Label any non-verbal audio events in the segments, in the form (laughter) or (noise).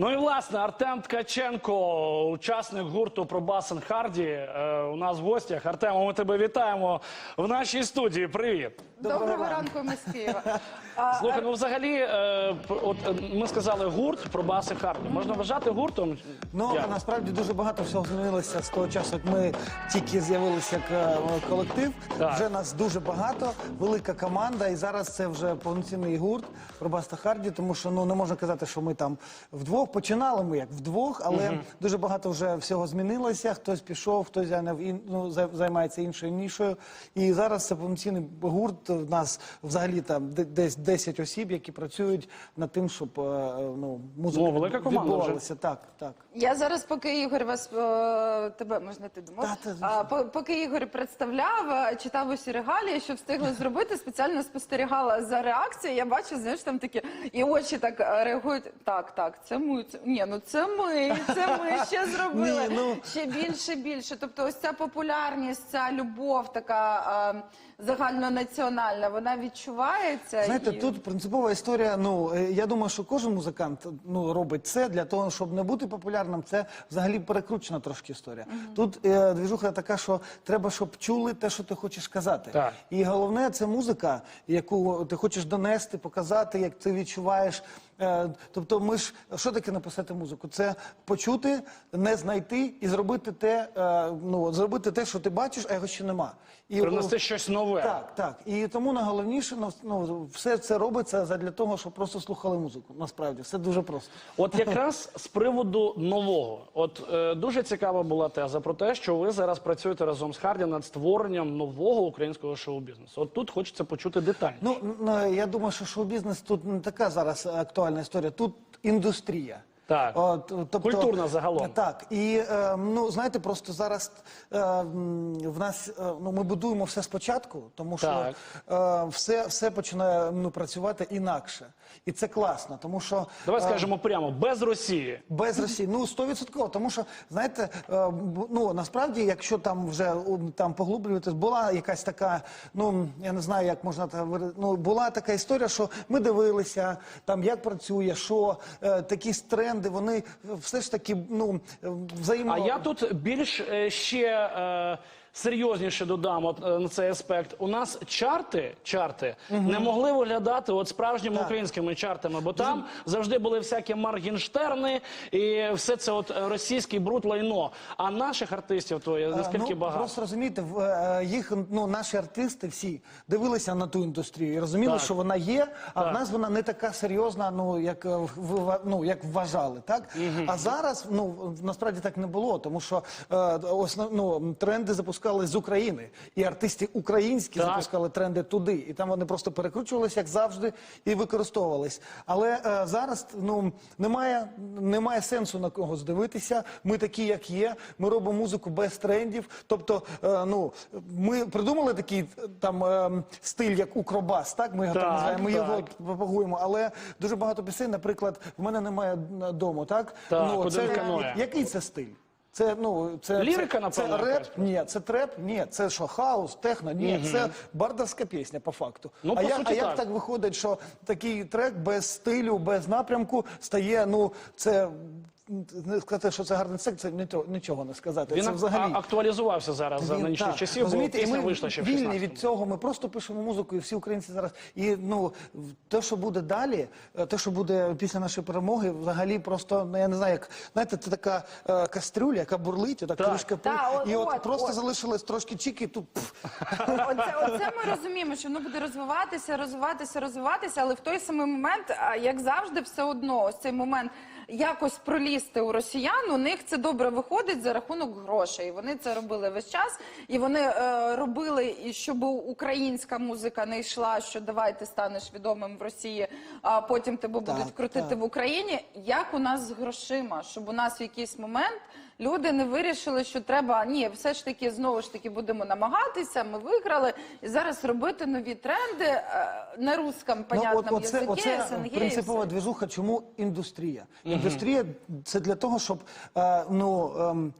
Ну і власне Артем Ткаченко, учасник гурту Пробасен Харді, е, у нас в гостях. Артемо, ми тебе вітаємо в нашій студії. Привіт. Доброго, ранку, ми з Києва. (laughs) Слухай, ну взагалі, е, от е, ми сказали гурт Пробаси Харді. Можна вважати гуртом? Ну Як? насправді дуже багато всього змінилося з того часу, як ми тільки з'явилися як е, колектив. Так. Вже нас дуже багато, велика команда, і зараз це вже повноцінний гурт Пробаста Харді, тому що ну не можна казати, що ми там вдвох починали ми як вдвох, але дуже багато вже всього змінилося. Хтось пішов, хтось зайняв ін, ну, зай- займається іншою нішою. І зараз це повноцінний гурт. У нас взагалі там десь 10 осіб, які працюють над тим, щоб е, ну музика Ну, велика команда відбувалася. Так, так. Я зараз, поки Ігор вас е, тебе можна ти думав. Та, та, а, поки Ігор представляв, е, читав усі регалії, що встигли зробити, спеціально спостерігала за реакцією. Я бачу, знаєш, там такі і очі так реагують. Так, так, це ми. Це, ні, ну це ми, це ми ще зробили. Ні, ну. Ще більше, більше. Тобто, ось ця популярність, ця любов, така е, загальнонаціональна, вона відчувається. Знаєте, і... тут принципова історія. Ну е, я думаю, що кожен музикант ну робить це для того, щоб не бути популярним. Це взагалі перекручена трошки історія. Тут е, двіжуха така, що треба, щоб чули те, що ти хочеш казати. Так. І головне це музика, яку ти хочеш донести, показати, як ти відчуваєш. Е, Тобто, ми ж що таке написати музику? Це почути, не знайти і зробити те, е, ну зробити те, що ти бачиш, а його ще нема. І Принести щось нове. так, так. І тому найголовніше ну, ну, все це робиться задля того, щоб просто слухали музику. Насправді, все дуже просто. От якраз з приводу нового, от е, дуже цікава була теза про те, що ви зараз працюєте разом з Харді над створенням нового українського шоу-бізнесу. От тут хочеться почути детально. Ну, я думаю, що шоу-бізнес тут не така зараз актуальна історія. Тут індустрія. Так. От, тобто, Культурна загалом. Так. І е, ну знаєте, просто зараз е, м, в нас е, ну ми будуємо все спочатку, тому що Так. е, все, все починає ну, працювати інакше. І це класно, тому що Давай е, скажемо прямо без Росії. Без Росії, ну 100%, тому що знаєте, е, б- ну насправді, якщо там вже у, там поглублюватись, була якась така, ну я не знаю, як можна так виразити, ну була така історія, що ми дивилися там, як працює, що е, такі тренди, вони все ж таки ну взаємо. А я тут більш е, ще е, серйозніше додам от, е, на цей аспект. У нас чарти, чарти не могли виглядати от справжніми Так. українськими чартами, бо там завжди були всякі Маргінштерни і все це от е, російський бруд лайно. А наших артистів то є наскільки ну, багато. Просто розумієте, в, е, їх ну наші артисти всі дивилися на ту індустрію і розуміли, Так. що вона є, а Так. в нас вона не така серйозна, ну як е, в- в- ну як вважали, так а зараз ну насправді так не було, тому що е, основ, ну, тренди запускали з України, і артисти українські Так. запускали тренди туди, і там вони просто перекручувалися, як завжди, і використовувались. Але е, зараз ну немає, немає сенсу на когось дивитися. Ми такі, як є. Ми робимо музику без трендів. Тобто, е, ну ми придумали такий е, там е, стиль, як укробас. Так ми Так, так називаємо. Ми так. його пропагуємо. Але дуже багато пісень, наприклад, в мене немає дому. Так Так, ну це який це стиль? Це ну це Лірика, це, це реп. Ні, це треп. Ні, це що хаус, техно. Ні, це бардовська пісня по факту. Ну, а по як, суті, а як так. так виходить, що такий трек без стилю, без напрямку стає, ну це. Не сказати, що це гарний трек, це нічого, нічого не сказати. Він це взагалі актуалізувався зараз за нинішніх так, часів, бо і пісня ми вийшла ще в вільні 16-му. від цього. Ми просто пишемо музику, і всі українці зараз. І ну те, що буде далі, те, що буде після нашої перемоги, взагалі просто ну я не знаю, як знаєте, це така е, кастрюля, яка бурлить, так, Так. трішки пи- Та, от- і от, от, просто от. залишилось трошки чіки, тут пф, (laughs) Оце, оце ми розуміємо, що воно буде розвиватися, розвиватися, розвиватися, але в той самий момент, як завжди, все одно, ось цей момент якось пролізти у росіян, у них це добре виходить за рахунок грошей. Вони це робили весь час, і вони е, робили, і щоб українська музика не йшла, що давай ти станеш відомим в Росії, а потім тебе будуть Так, крутити так. в Україні. Як у нас з грошима, щоб у нас в якийсь момент люди не вирішили, що треба ні, все ж таки знову ж таки будемо намагатися. Ми виграли і зараз робити нові тренди е, на русском, понятному Ну, язикі, оце СНГ. принципова все. движуха. Чому індустрія? Індустрія це для того, щоб е, ну, ем,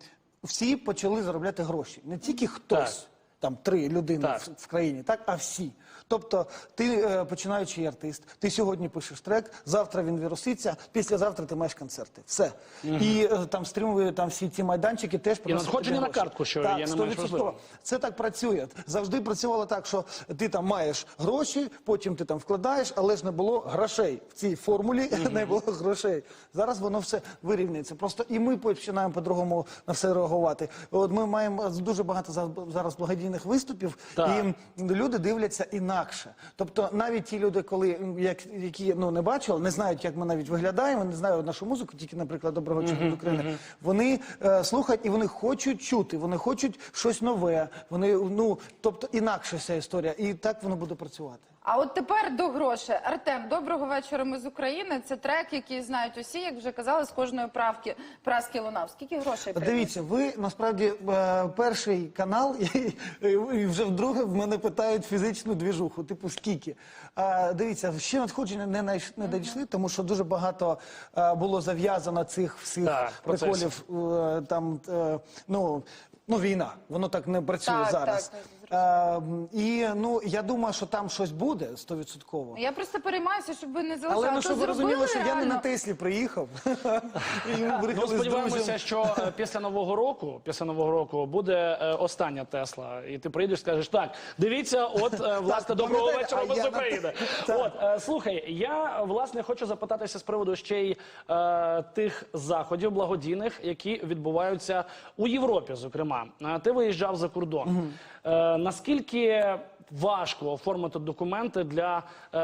всі почали заробляти гроші. Не тільки хтось. Там три людини Так. в, в країні, так, а всі. Тобто, ти е, починаючий артист, ти сьогодні пишеш трек, завтра він віруситься, післязавтра ти маєш концерти. Все. І е, там стрімові там всі ці майданчики теж приносять надходження на картку, що так, є не менш 100%. Це так працює. Завжди працювало так, що ти там маєш гроші, потім ти там вкладаєш, але ж не було грошей. В цій формулі (laughs) не було грошей. Зараз воно все вирівнюється. Просто і ми починаємо по-другому на все реагувати. От ми маємо дуже багато зараз благодійних виступів, Так. і люди дивляться інакше. Тобто, навіть ті люди, коли як які ну не бачили, не знають, як ми навіть виглядаємо, не знають нашу музику, тільки, наприклад, доброго чоловіка з України. Вони е, слухають і вони хочуть чути, вони хочуть щось нове. Вони ну тобто інакше вся історія, і так воно буде працювати. А от тепер до грошей. Артем, доброго вечора. Ми з України. Це трек, який знають усі, як вже казали, з кожної правки праски лунав. Скільки грошей приносить? Дивіться, ви насправді е, перший канал, (laughs) і, і вже вдруге в мене питають фізичну двіжуху. Типу, скільки? А, дивіться, ще надходження не, найш- не дійшли, тому що дуже багато е, було зав'язано цих всіх Так, процесів. приколів. е, там е, ну. Ну, війна, воно так не працює Так, зараз. так, Е, і ну я думаю, що там щось буде стовідсотково. Я просто переймаюся, щоб ви не залишали. Але А ну то щоб ви розуміли, зробили що я не на реально. Теслі приїхав. (laughs) І ми Ну, приїхали з сподіваємося, що е, після нового року, після нового року буде е, остання Тесла, і ти прийдеш, і скажеш, так, дивіться, от е, (laughs) власне доброго пам'ятаєте, вечора а ми з на- України. От е, слухай, я власне хочу запитатися з приводу ще й е, тих заходів благодійних, які відбуваються у Європі. Зокрема, Е, ти виїжджав за кордон. Е, наскільки важко оформити документи для е,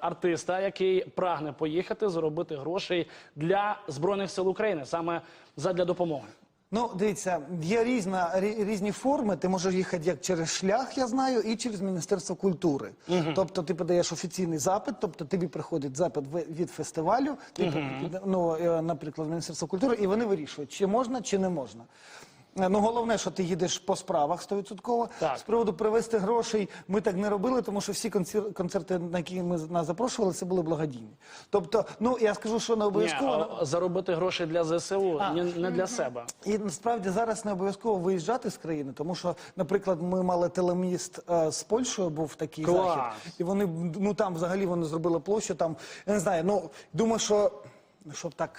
артиста, який прагне поїхати заробити грошей для збройних сил України, саме задля допомоги? Ну, дивіться, є різна, рі- різні форми. Ти можеш їхати як через шлях, я знаю, і через Міністерство культури. Тобто ти подаєш офіційний запит, тобто тобі приходить запит ви- від фестивалю, ти, ну, е, наприклад, Міністерство культури, і вони вирішують, чи можна, чи не можна. Е, Ну, головне, що ти їдеш по справах 100%. Так. З приводу привезти грошей ми так не робили, тому що всі концер- концерти, на які ми нас запрошували, це були благодійні. Тобто, ну я скажу, що не Ні, обов'язково. а заробити гроші для ЗСУ А. ні- не для себе. І насправді зараз не обов'язково виїжджати з країни, тому що, наприклад, ми мали телеміст е, з Польщею, був такий Клас. захід, і вони ну там взагалі вони зробили площу. Там я не знаю. Ну думаю, що ну, щоб так.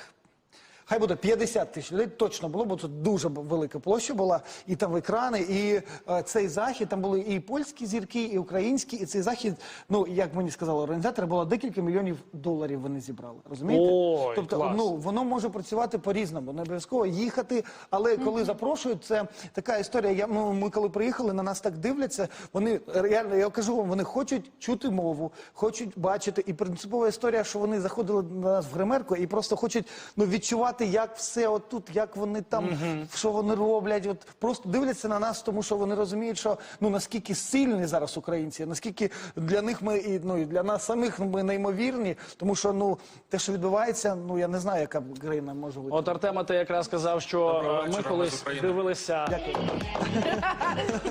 Хай буде 50 тисяч людей, точно було, бо це дуже велика площа була, і там екрани, і е, цей захід, там були і польські зірки, і українські, і цей захід, ну як мені сказали організатори, було декілька мільйонів доларів вони зібрали. Розумієте? Ой, тобто, клас. ну воно може працювати по-різному, не обов'язково їхати. Але коли запрошують, це така історія. Я ну, ми коли приїхали, на нас так дивляться. Вони реально, я кажу вам, вони хочуть чути мову, хочуть бачити. І принципова історія, що вони заходили до нас в гримерку і просто хочуть ну відчувати, як все отут, як вони там, що вони роблять. От просто дивляться на нас, тому що вони розуміють, що ну наскільки сильні зараз українці, наскільки для них ми і ну і для нас самих ми неймовірні, тому що ну те, що відбувається, ну я не знаю, яка країна може бути. От Артема, ти якраз сказав, що Доброго е, ми вечора, ми з колись України. дивилися. (laughs)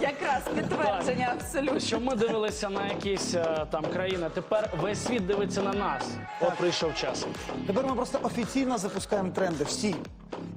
Якраз підтвердження абсолютно. Що ми дивилися на якісь е, там країни, тепер весь світ дивиться на нас. От прийшов час. Тепер ми просто офіційно запускаємо тренди всі.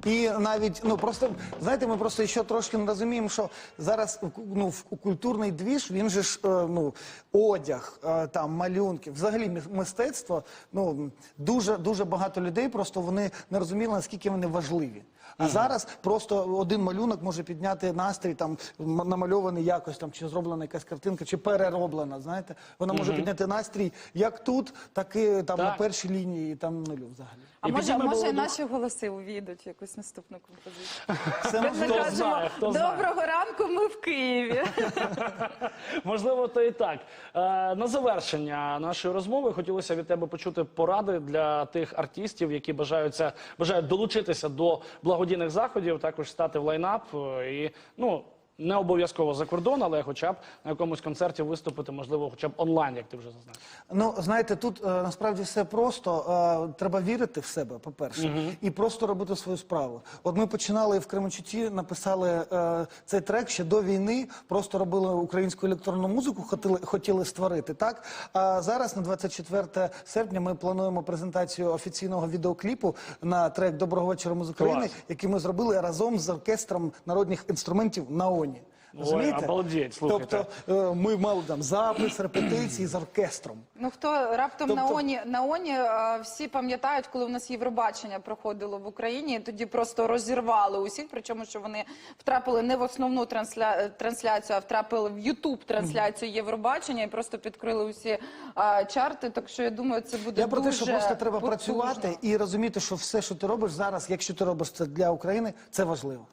І навіть ну просто знаєте, ми просто ще трошки не розуміємо, що зараз ну культурний двіж він же ж е, ну одяг, е, там малюнки, взагалі мистецтво. Ну дуже дуже багато людей просто вони не розуміли наскільки вони важливі. А зараз просто один малюнок може підняти настрій, там намальований якось там, чи зроблена якась картинка, чи перероблена. Знаєте, вона може підняти настрій як тут, так і там на першій лінії, і там нулю взагалі. А І може, може і наші голоси увійдуть в якусь наступну композицію. Це Як ми Хто кажемо, знає, хто знає. доброго ранку, ми в Києві. (laughs) Можливо, то і так. Е, на завершення нашої розмови хотілося від тебе почути поради для тих артистів, які бажаються бажають долучитися до благодійних заходів, також стати в лайнап е, і ну. Не обов'язково за кордон, але хоча б на якомусь концерті виступити, можливо, хоча б онлайн, як ти вже зазначив. Ну, знаєте, тут е, насправді все просто. Е, треба вірити в себе, по-перше, і просто робити свою справу. От ми починали в Кременчуці, написали е, цей трек ще до війни, просто робили українську електронну музику, хотіли, хотіли створити, так? А зараз, на 24 серпня, ми плануємо презентацію офіційного відеокліпу на трек Доброго вечора з України, Клас. який ми зробили разом з оркестром народних інструментів на Розумієте? обалдеть, слухайте. Тобто е, ми мали там запис, репетиції з оркестром. Ну хто раптом на Тобто- ОНІ на ОНІ е, всі пам'ятають, коли у нас Євробачення проходило в Україні, і тоді просто розірвали усіх. Причому що вони втрапили не в основну трансля... трансляцію, а втрапили в Ютуб трансляцію Євробачення і просто підкрили усі е, чарти. Так що я думаю, це буде Я про те, що просто треба потужно. працювати і розуміти, що все, що ти робиш зараз, якщо ти робиш це для України, це важливо.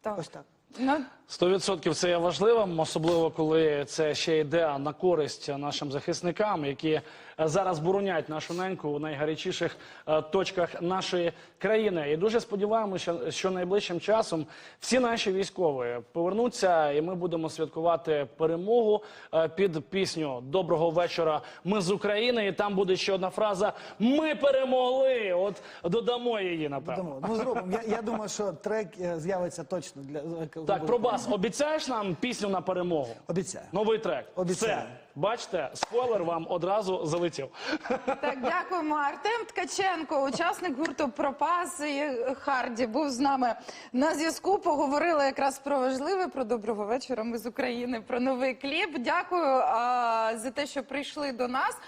Так. Ось так. Ну, 100% це є важливим, особливо коли це ще йде на користь нашим захисникам, які зараз боронять нашу неньку у найгарячіших е, точках нашої країни. І дуже сподіваємося, що, що найближчим часом всі наші військові повернуться, і ми будемо святкувати перемогу е, під пісню Доброго вечора. Ми з України. І там буде ще одна фраза Ми перемогли. От додамо її напевно. Дамо. Ну зробимо. Я, я думаю, що трек е, з'явиться точно для Так, пробас, обіцяєш нам пісню на перемогу? Обіцяю. Новий трек. Обіцяю. Все. Бачите, спойлер вам одразу залетів. (laughs) Так, дякуємо. Артем Ткаченко, учасник гурту Пропас і Харді, був з нами на зв'язку. Поговорили якраз про важливе, про доброго вечора. Ми з України, про новий кліп. Дякую а, за те, що прийшли до нас.